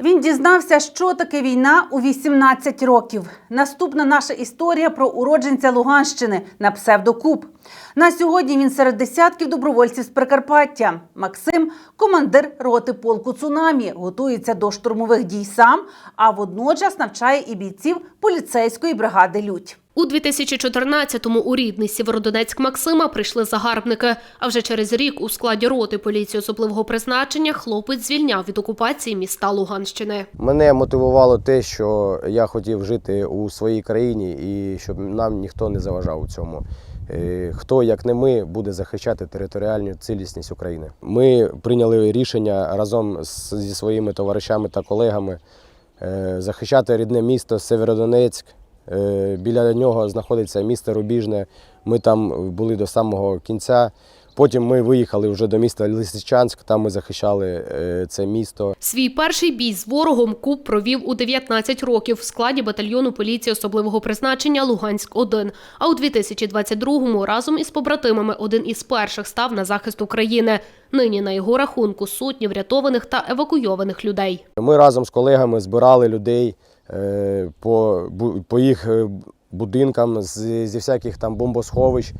Він дізнався, що таке війна у 18 років. Наступна наша історія про уродженця Луганщини на псевдокуб. На сьогодні він серед десятків добровольців з Прикарпаття. Максим, командир роти полку цунамі, готується до штурмових дій сам, а водночас навчає і бійців поліцейської бригади Лють. У 2014-му у рідний Сєвєродонецьк Максима прийшли загарбники. А вже через рік у складі роти поліції особливого призначення хлопець звільняв від окупації міста Луганщини. Мене мотивувало те, що я хотів жити у своїй країні і щоб нам ніхто не заважав у цьому. Е, Хто, як не ми, буде захищати територіальну цілісність України. Ми прийняли рішення разом зі своїми товаришами та колегами е, захищати рідне місто Северодонецьк. Е, Біля нього знаходиться місто Рубіжне. Ми там були до самого кінця. Потім ми виїхали вже до міста Лисичанськ, там ми захищали е, це місто. Свій перший бій з ворогом Куб провів у 19 років в складі батальйону поліції особливого призначення Луганськ-1. А у 2022-му разом із побратимами один із перших став на захист України. Нині на його рахунку сотні врятованих та евакуйованих людей. Ми разом з колегами збирали людей по, по їх е, будинкам зі всяких там бомбосховищ, е,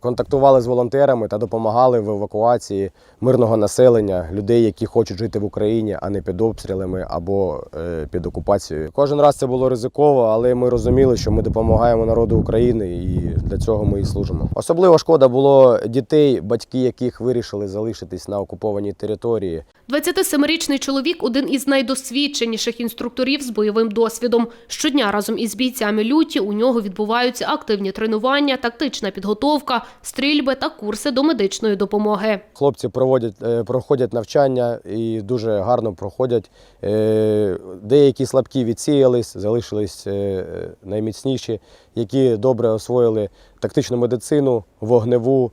контактували з волонтерами та допомагали в евакуації мирного населення, людей, які хочуть жити в Україні, а не під обстрілами або е, під окупацією. Кожен раз це було ризиково, але ми розуміли, що ми допомагаємо народу України і для цього ми і служимо. Особливо шкода було дітей, батьки яких вирішили залишитись на окупованій території. 27-річний чоловік один із найдосвідченіших інструкторів з бойовим досвідом. Щодня разом із бійцями люті у нього відбуваються активні тренування, тактична підготовка, стрільби та курси до медичної допомоги. Хлопці проводять, е, проходять навчання і дуже гарно проходять. Е, Деякі слабкі відсіялись, залишились е, найміцніші, які добре освоїли тактичну медицину, вогневу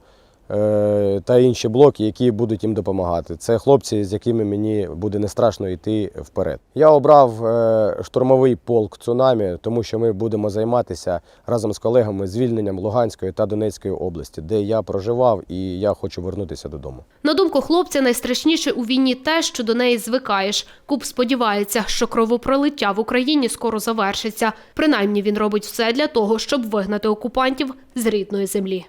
та інші блоки, які будуть їм допомагати. Це хлопці, з якими мені буде не страшно йти вперед. Я обрав е, штурмовий полк цунамі, тому що ми будемо займатися разом з колегами звільненням Луганської та Донецької області, де я проживав, і я хочу вернутися додому. На думку хлопця, найстрашніше у війні те, що до неї звикаєш. Куб сподівається, що кровопролиття в Україні скоро завершиться. Принаймні він робить все для того, щоб вигнати окупантів з рідної землі.